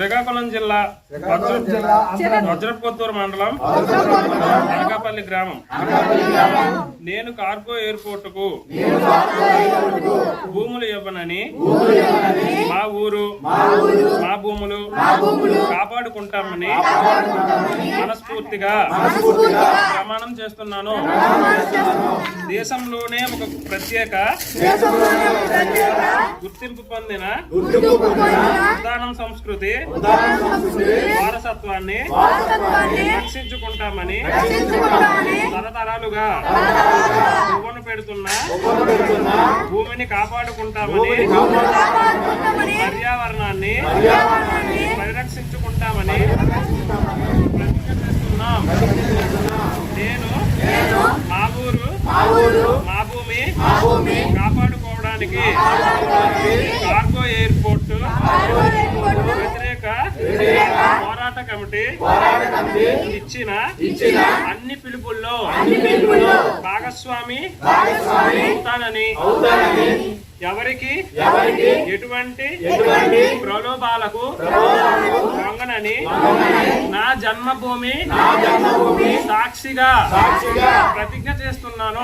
శ్రీకాకుళం జిల్లా వజ్రపుత్తూరు మండలం అనకాపల్లి గ్రామం. నేను కార్గో ఎయిర్పోర్ట్కు భూములు ఇవ్వనని మా ఊరు మా భూములు కాపాడుకుంటామని మనస్ఫూర్తిగా ప్రమాణం చేస్తున్నాను. దేశంలోనే ఒక ప్రత్యేక గుర్తింపు పొందిన ఉద్దానం సంస్కృతి వారసత్వాన్ని రక్షించుకుంటామని తరతరాలుగా పువ్వును పెడుతున్న భూమిని కాపాడుకుంటామని పర్యావరణాన్ని పరిరక్షించుకుంటామని ప్రతిజ్ఞ నేను మా ఊరు మా భూమి కాపాడుకోవడానికి కార్గో ఎయిర్పోర్ట్ వ్యతిరేక పోరాట కమిటీ ఇచ్చిన అన్ని పిలుపుల్లో భాగస్వామి అవుతానని ఎవరికి ఎటువంటి ప్రలోభాలకు లొంగనని నా జన్మభూమి సాక్షిగా ప్రతిజ్ఞ చేస్తున్నాను.